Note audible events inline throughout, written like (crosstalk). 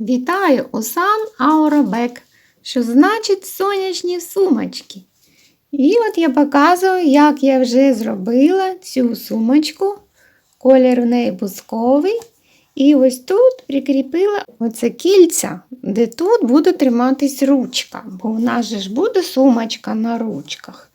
Вітаю Осан Ауробек, що значить сонячні сумочки. І от я показую, як я вже зробила цю сумочку. Колір у неї бусковий. І ось тут прикріпила оце кільця, де тут буде триматись ручка, бо у нас же ж буде сумочка на ручках.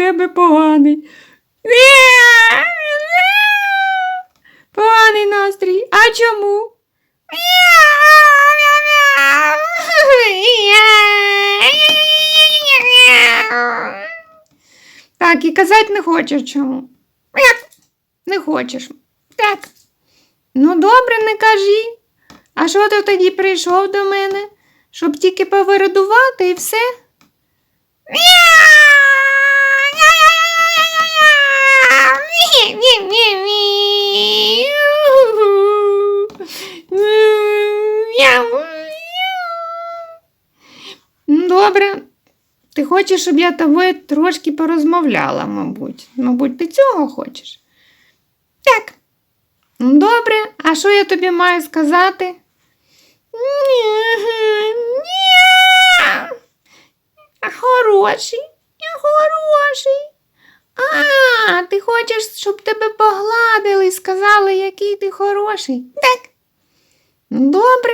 Тебе поганий. Поганий настрій. А чому? Так, і казати не хочеш чому. Не хочеш. Так. Ну, добре, не кажи. А що ти тоді прийшов до мене? Щоб тільки повирадувати і все? Добре. Ти хочеш, щоб я тобою трошки порозмовляла, мабуть. Мабуть, ти цього хочеш? Так. Добре, а що я тобі маю сказати? Ні. Ні. Хороший, хороший. А, ти хочеш, щоб тебе погладили і сказали, який ти хороший. Так. Добре,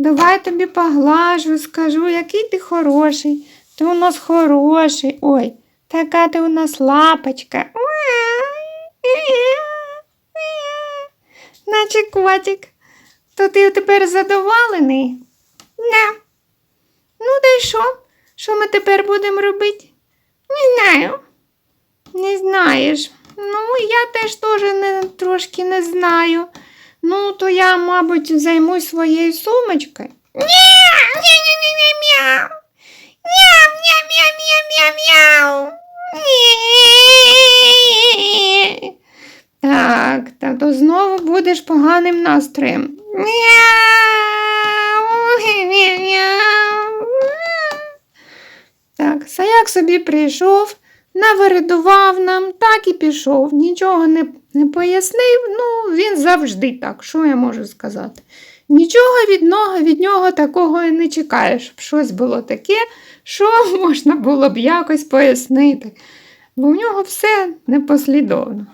давай тобі поглажу, скажу, який ти хороший. Ти у нас хороший. Ой, така ти у нас лапочка. Наче котик. То ти тепер задоволений? Не. Ну, та й що? Що ми тепер будемо робити? Не знаю. Не знаєш. Ну, я теж теж не, трошки не знаю. Ну, то я, мабуть, займусь своєю сумочкою. Ні, ні, ні, ні, ні, мяу. Мяу, мяу, мяу, мяу, мяу, мяу. Ні. Так, та то знову будеш поганим настроєм. Мяу, мяу. Так, Саяк собі прийшов, навередував нам, так і пішов. Нічого не, не пояснив. Ну, він завжди так, що я можу сказати. Нічого від нього, від нього такого і не чекаєш, щоб щось було таке, що (laughs) можна було б якось пояснити. Бо в нього все непослідовно.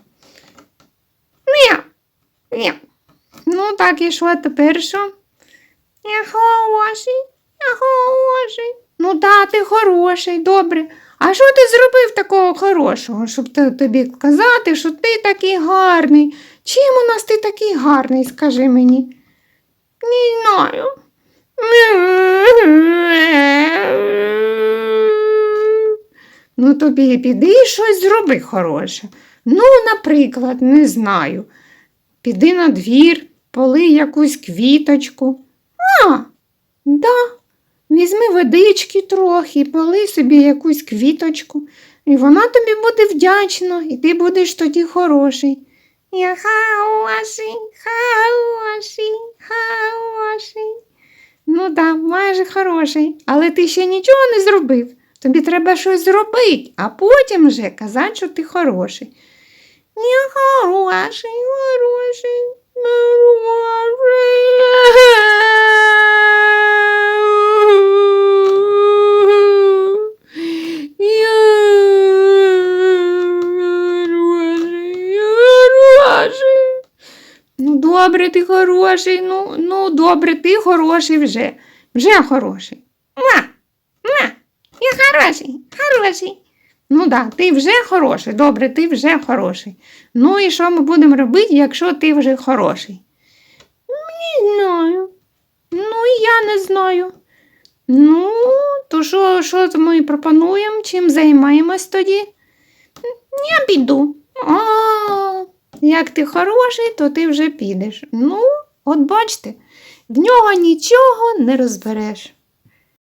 Ні, ні. Ну, так і що тепер що? Я хороший, я хороший. Ну, да, ти хороший, добре. А що ти зробив такого хорошого, щоб тобі казати, що ти такий гарний? Чим у нас ти такий гарний, скажи мені? Не знаю. Ну, тобі піди щось зроби хороше. Ну, наприклад, не знаю. Піди на двір, полий якусь квіточку. А, да, візьми водички трохи, полий собі якусь квіточку, і вона тобі буде вдячна, і ти будеш тоді хороший. Я хороший, хороший, хороший. Ну да, майже хороший, але ти ще нічого не зробив. Тобі треба щось зробити, а потім вже казати, що ти хороший. Я хороший, хороший, хороший. Добре, ти хороший, ну, ну, добре, ти хороший вже. Вже хороший. Ма, ма, я хороший, хороший. Ну да, ти вже хороший. Добре, ти вже хороший. Ну і що ми будемо робити, якщо ти вже хороший? Не знаю. Ну, і я не знаю. Ну, то що, що ми пропонуємо? Чим займаємось тоді? Я піду. А, як ти хороший, то ти вже підеш. Ну, от бачите, в нього нічого не розбереш.